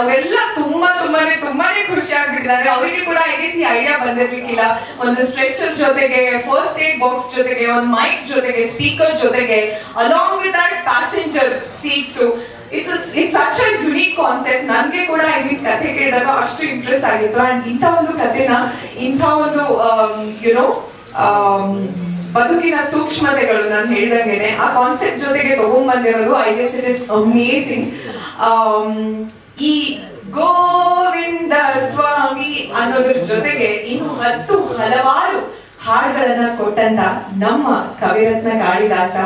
ಅವರೆಲ್ಲ ತುಂಬಾ ತುಂಬಾನೇ ತುಂಬಾನೇ ಖುಷಿ ಆಗ್ಬಿಟ್ಟಿದ್ದಾರೆ. ಅವರಿಗೆ ಕೂಡ ಐ ಸಿ ಐಡಿಯಾ ಬಂದಿರ್ಲಿಕ್ಕಿಲ್ಲ. ಒಂದು ಸ್ಟ್ರೆಚರ್ ಜೊತೆಗೆ ಫಸ್ಟ್ ಏಡ್ ಬಾಕ್ಸ್ ಜೊತೆಗೆ, ಒಂದು ಮೈಕ್ ಜೊತೆಗೆ ಸ್ಪೀಕರ್ ಜೊತೆಗೆ along with that passenger seats it's it's a unique concept ನನಗೆ ಕೂಡ ಇಲ್ಲಿ ಕಥೆ ಕೇಳಿದಾಗ ಅಷ್ಟು ಇಂಟ್ರೆಸ್ಟ್ ಆಗಿತ್ತು. ಅಂಡ್ ಇಂಥ ಒಂದು ಕಥೆನ, ಇಂಥ ಒಂದು ಯುನೋ ಬದುಕಿನ ಸೂಕ್ಷ್ಮತೆಗಳು ನಾನು ಹೇಳ್ದಂಗೆನೆ, ಆ ಕಾನ್ಸೆಪ್ಟ್ ಜೊತೆಗೆ ತಗೊಂಡ್ಬಂದಿರೋದು I guess it is amazing ಈ ಗೋವಿಂದ ಸ್ವಾಮಿ ಅನ್ನೋದ್ರ ಜೊತೆಗೆ ಇನ್ನು ಹತ್ತು ಹಲವಾರು ಹಾಡುಗಳನ್ನ ಕೊಟ್ಟಂತ ನಮ್ಮ ಕವಿರತ್ನ ಕಾಳಿದಾಸ,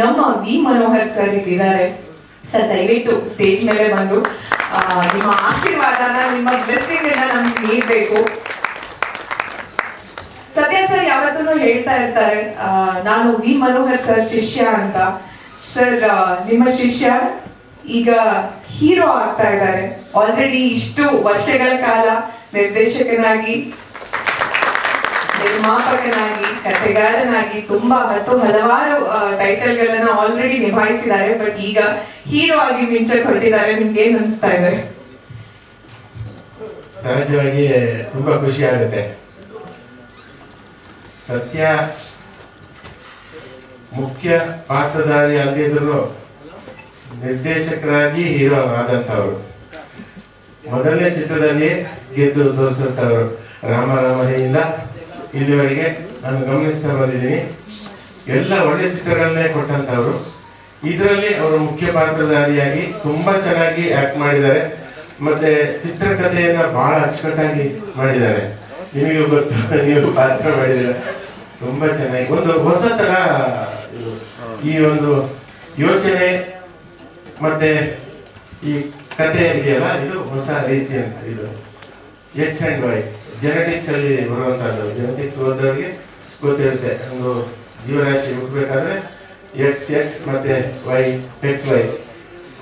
ನಮ್ಮ ವಿ ಮನೋಹರ್ ಸರ್ ಇದ್ದಾರೆ ಸರ್, ದಯವಿಟ್ಟು ಸ್ಟೇಜ್ ಮೇಲೆ ಬಂದು ನಿಮ್ಮ ಆಶೀರ್ವಾದನ, ನಿಮ್ಮ ಬ್ಲೆಸ್ಸಿಂಗ್ ನಮ್ಗೆ ನೀಡಬೇಕು. ಸತ್ಯ ಸರ್ ಯಾವತ್ತೂ ಹೇಳ್ತಾ ಇರ್ತಾರೆ ನಾನು ವಿ ಮನೋಹರ್ ಸರ್ ಶಿಷ್ಯ ಅಂತ. ಸರ್ ನಿಮ್ಮ ಶಿಷ್ಯ ಈಗ ಹೀರೋ ಆಗ್ತಾ ಇದ್ದಾರೆ. ಆಲ್ರೆಡಿ ಇಷ್ಟು ವರ್ಷಗಳ ಕಾಲ ನಿರ್ದೇಶಕನಾಗಿ, ನಿರ್ಮಾಪಕನಾಗಿ, ಕಥೆಗಾರನಾಗಿ ತುಂಬಾ ಹತ್ತು ಹಲವಾರು ಟೈಟಲ್ ಗಳನ್ನ ಆಲ್ರೆಡಿ ನಿಭಾಯಿಸಿದ್ದಾರೆ. ಬಟ್ ಈಗ ಹೀರೋ ಆಗಿ ಮಿಂಚಕ್ ಹೊರಟಿದ್ದಾರೆ ನಿಮ್ಗೆ ಏನ್ ಅನಿಸ್ತಾ ಇದೆ? ಸಹಜವಾಗಿ ತುಂಬಾ ಖುಷಿ ಆಗುತ್ತೆ. ಸತ್ಯ ಮುಖ್ಯ ಪಾತ್ರಧಾರಿ ಅಲ್ಲದಿದ್ರು ನಿರ್ದೇಶಕರಾಗಿ ಹೀರೋ ಆದಂತವರು ಮೊದಲನೇ ಚಿತ್ರದಲ್ಲಿ ಗೆದ್ದು ತೋರಿಸಂತವರು ರಾಮ ರಾಮನೆಯಿಂದ ಇಲ್ಲಿವರೆಗೆ ನಾನು ಗಮನಿಸ್ತಾ ಬಂದಿದ್ದೀನಿ. ಎಲ್ಲ ಒಳ್ಳೆ ಚಿತ್ರಗಳನ್ನೇ ಕೊಟ್ಟಂತವರು ಇದರಲ್ಲಿ ಅವರು ಮುಖ್ಯ ಪಾತ್ರಧಾರಿಯಾಗಿ ತುಂಬಾ ಚೆನ್ನಾಗಿ ಆಕ್ಟ್ ಮಾಡಿದ್ದಾರೆ. ಮತ್ತೆ ಚಿತ್ರಕಥೆಯನ್ನ ಬಹಳ ಅಚ್ಚುಕಟ್ಟಾಗಿ ಮಾಡಿದ್ದಾರೆ. ನಿಮಗೆ ಗೊತ್ತು, ನೀವು ಪಾತ್ರ ಮಾಡಿದ್ದಾರೆ. ತುಂಬಾ ಚೆನ್ನಾಗಿ. ಒಂದು ಹೊಸ ತರ ಈ ಒಂದು ಯೋಚನೆ ಮತ್ತೆ ಈ ಕಥೆ ಇದೆಯಲ್ಲ, ಇದು ಹೊಸ ರೀತಿ ಅಂತ ಇದು. ಎಕ್ಸ್ ಅಂಡ್ ವೈ ಜೆನೆಟಿಕ್ಸ್ ಅಲ್ಲಿ ಬರುವಂತಹದ್ದು. ಜೆನೆಟಿಕ್ಸ್ ಓದೋರಿಗೆ ಗೊತ್ತಿರುತ್ತೆ. ಒಂದು ಜೀವರಾಶಿ ಹುಟ್ಟಬೇಕಾದ್ರೆ ಎಕ್ಸ್ ಎಕ್ಸ್ ಮತ್ತೆ ವೈ ಎಕ್ಸ್ ವೈ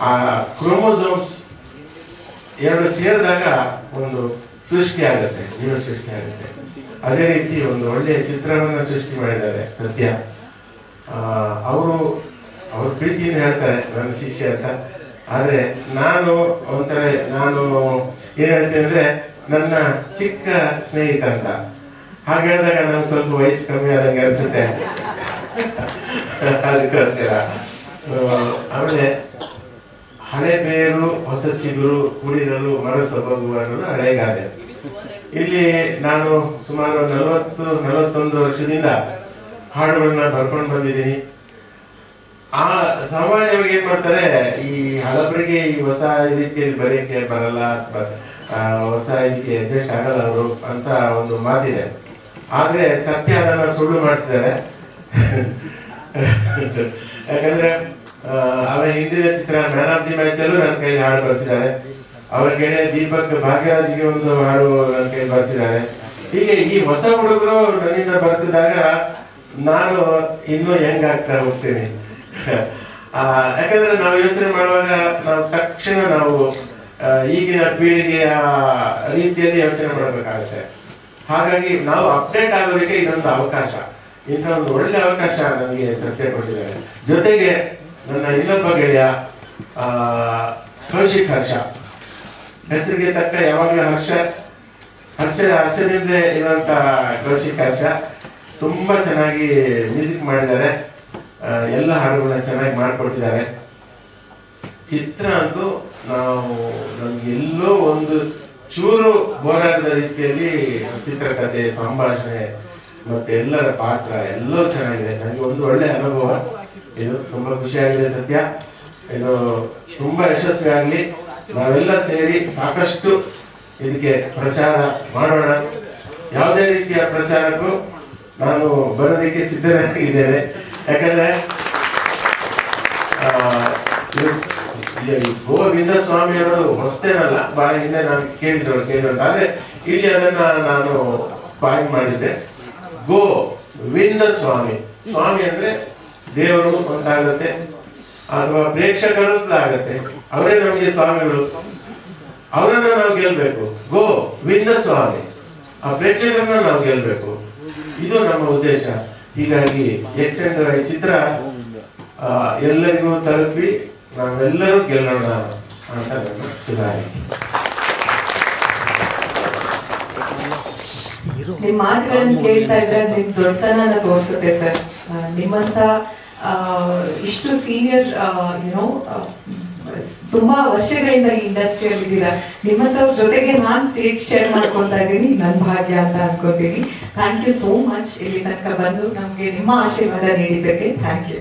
ಆ ಕ್ರೋಮೋಸೋಮ್ಸ್ ಎರಡು ಸೇರಿದಾಗ ಒಂದು ಸೃಷ್ಟಿ ಆಗುತ್ತೆ, ಜೀವ ಸೃಷ್ಟಿ ಆಗುತ್ತೆ. ಅದೇ ರೀತಿ ಒಂದು ಒಳ್ಳೆಯ ಚಿತ್ರವನ್ನು ಸೃಷ್ಟಿ ಮಾಡಿದ್ದಾರೆ ಅವರು ಅವ್ರ ಪ್ರೀತಿಯಿಂದ ಹೇಳ್ತಾರೆ ನನ್ನ ಶಿಷ್ಯ ಅಂತ. ಆದರೆ ನಾನು ಒಂಥರ ನಾನು ಏನ್ ಹೇಳ್ತೇನೆ ಅಂದರೆ ನನ್ನ ಚಿಕ್ಕ ಸ್ನೇಹಿತ ಅಂತ. ಹಾಗೆ ಹೇಳಿದಾಗ ನಮ್ಗೆ ಸ್ವಲ್ಪ ವಯಸ್ಸು ಕಮ್ಮಿ ಆದಂಗೆ ಅನಿಸುತ್ತೆ. ಅದಕ್ಕೋಸ್ಕರ. ಆಮೇಲೆ ಹಳೆ ಬೇರು ಹೊಸ ಚಿಗುರು ಕುಡಿರಲು ಮರ ಸೊಬಗು ಅನ್ನೋದು ಹಳೆಗಾದೆ ಇಲ್ಲಿ ನಾನು ಸುಮಾರು ನಲವತ್ತು, ನಲವತ್ತೊಂದು ವರ್ಷದಿಂದ ಹಾಡುಗಳನ್ನ ಬರ್ಕೊಂಡು ಬಂದಿದ್ದೀನಿ. ಆ ಸಾಮಾನ್ಯವಾಗಿ ಏನ್ ಮಾಡ್ತಾರೆ, ಈ ಹಳಬರಿಗೆ ಈ ಹೊಸ ರೀತಿಯಲ್ಲಿ ಬರೆಯಕ್ಕೆ ಬರಲ್ಲ ಹೊಸ ಇದಕ್ಕೆ ಅಡ್ಜಸ್ಟ್ ಆಗಲ್ಲ ಅವರು ಅಂತ ಒಂದು ಮಾತಿದೆ. ಆದ್ರೆ ಸತ್ಯ ಅದನ್ನ ಸುಳ್ಳು ಮಾಡಿಸಿದ್ದಾರೆ. ಯಾಕಂದ್ರೆ ಅವ ಅವರ ಹಿಂದಿನ ಚಿತ್ರ ಮ್ಯಾನ್ ಆಫ್ ದಿ ಮ್ಯಾಚ್ ಅಲ್ಲೂ ನನ್ನ ಕೈಲಿ ಹಾಡು ಬರ್ಸಿದ್ದಾರೆ. ಅವ್ರ ಗೆಳೆಯ ದೀಪಕ್ ಭಾಗ್ಯರಾಜ್ಗೆ ಒಂದು ಹಾಡು ನನ್ನ ಕೈಲಿ ಬರ್ಸಿದ್ದಾರೆ. ಹೀಗೆ ಈ ಹೊಸ ಹುಡುಗರು ನನ್ನಿಂದ ಬರ್ಸಿದಾಗ ನಾನು ಇನ್ನೂ ಹೆಂಗ್ ಆಗ್ತಾ ಹೋಗ್ತೀನಿ. ಯಾಕಂದ್ರೆ ನಾವು ಯೋಚನೆ ಮಾಡುವಾಗ ನಾವು ತಕ್ಷಣ ನಾವು ಈಗಿನ ಪೀಳಿಗೆಯ ರೀತಿಯಲ್ಲಿ ಯೋಚನೆ ಮಾಡಬೇಕಾಗುತ್ತೆ. ಹಾಗಾಗಿ ನಾವು ಅಪ್ಡೇಟ್ ಆಗೋದಕ್ಕೆ ಇದೊಂದು ಅವಕಾಶ. ಇಂಥ ಒಂದು ಒಳ್ಳೆ ಅವಕಾಶ ನನಗೆ ಸತ್ಯ ಕೊಟ್ಟಿದ್ದಾರೆ. ಜೊತೆಗೆ ನನ್ನ ಇನ್ನೊಬ್ಬ ಗೆಳೆಯ ಕೌಶಿಕ್ ಹರ್ಷ. ಹೆಸರಿಗೆ ತಕ್ಕ ಯಾವಾಗಲೂ ಹರ್ಷ ಹರ್ಷ ಹರ್ಷದಿಂದ ಇರುವಂತಹ ಕೌಶಿಕ್ ಹರ್ಷ. ತುಂಬಾ ಚೆನ್ನಾಗಿ ಮ್ಯೂಸಿಕ್ ಮಾಡಿದ್ದಾರೆ. ಎಲ್ಲ ಹಾಡುಗಳನ್ನ ಚೆನ್ನಾಗಿ ಮಾಡ್ಕೊಡ್ತಿದ್ದಾರೆ. ಚಿತ್ರ ಅಂತೂ ನಾವು ನಮ್ಗೆ ಎಲ್ಲೋ ಒಂದು ಚೂರು ಬೋರಾಗದ ರೀತಿಯಲ್ಲಿ ಚಿತ್ರಕಥೆ ಸಂಭಾಷಣೆ ಮತ್ತೆ ಎಲ್ಲರ ಪಾತ್ರ ಎಲ್ಲೋ ಚೆನ್ನಾಗಿದೆ. ನನಗೆ ಒಂದು ಒಳ್ಳೆ ಅನುಭವ. ಇದು ತುಂಬಾ ಖುಷಿಯಾಗಿದೆ ಸತ್ಯ. ಇದು ತುಂಬಾ ಯಶಸ್ವಿ ಆಗಲಿ. ನಾವೆಲ್ಲ ಸೇರಿ ಸಾಕಷ್ಟು ಇದಕ್ಕೆ ಪ್ರಚಾರ ಮಾಡೋಣ. ಯಾವುದೇ ರೀತಿಯ ಪ್ರಚಾರಕ್ಕೂ ನಾನು ಬರೋದಕ್ಕೆ ಸಿದ್ಧನಾಗಿದ್ದೇನೆ ಯಾಕಂದ್ರೆ ಗೋ ಸ್ವಾಮಿ ಅನ್ನೋದು ಹೊಸ್ತೇನಲ್ಲ ಬಹಳ ಹಿಂದೆ ನಾನು ಕೇಳಿದ್ರು ಕೇಳಿದ್ರು ಆದ್ರೆ, ಇಲ್ಲಿ ಅದನ್ನ ನಾನು ಪಾಯಿಂಟ್ ಮಾಡಿದ್ದೆ. ಗೋ ವಿಂದ ಸ್ವಾಮಿ. ಸ್ವಾಮಿ ಅಂದ್ರೆ ದೇವರು ಅಂತಾಗುತ್ತೆ ಅಥವಾ ಪ್ರೇಕ್ಷಕರು ಆಗುತ್ತೆ ಅವರೇ ನಮಗೆ ಸ್ವಾಮಿಗಳು. ಅವರನ್ನ ನಾವು ಗೆಲ್ಬೇಕು. ಗೋ ವಿಂದ ಸ್ವಾಮಿ. ಆ ಪ್ರೇಕ್ಷಕರನ್ನ ನಾವು ಗೆಲ್ಬೇಕು. ಇದು ನಮ್ಮ ಉದ್ದೇಶ. ಹೀಗಾಗಿ ಯಕ್ಷಗಾನ ಈ ಚಿತ್ರ ಎಲ್ಲರಿಗೂ ತಲುಪಿ ನಾವೆಲ್ಲರೂ ಗೆಲ್ಲೋಣ ಅಂತ ನನ್ನ ಸುಧಾರಿಕೆ ನಿಮ್ಮ ಮಾತುಗಳನ್ನು ಕೇಳ್ತಾ ಇದ್ರೆ ನಿಮ್ ದೊಡ್ಡತನ ತೋರಿಸುತ್ತೆ ಸರ್. ನಿಮ್ಮಂತ ಇಷ್ಟು ಸೀನಿಯರ್ ಏನೋ ತುಂಬಾ ವರ್ಷಗಳಿಂದ ಈ ಇಂಡಸ್ಟ್ರಿಯಲ್ಲಿ ಇದ್ದೀರಾ? ನಿಮ್ಮಂತವ್ರ ಜೊತೆಗೆ ನಾನ್ ಸ್ಟೇಜ್ ಶೇರ್ ಮಾಡ್ಕೊತಾ ಇದ್ದೀನಿ, ನನ್ ಭಾಗ್ಯ ಅಂತ ಅನ್ಕೋತೀನಿ. ಥ್ಯಾಂಕ್ ಯು ಸೋ ಮಚ್ ಇಲ್ಲಿ ತನಕ ಬಂದು ನಮ್ಗೆ ನಿಮ್ಮ ಆಶೀರ್ವಾದ ನೀಡಿದ್ದಕ್ಕೆ ಥ್ಯಾಂಕ್ ಯು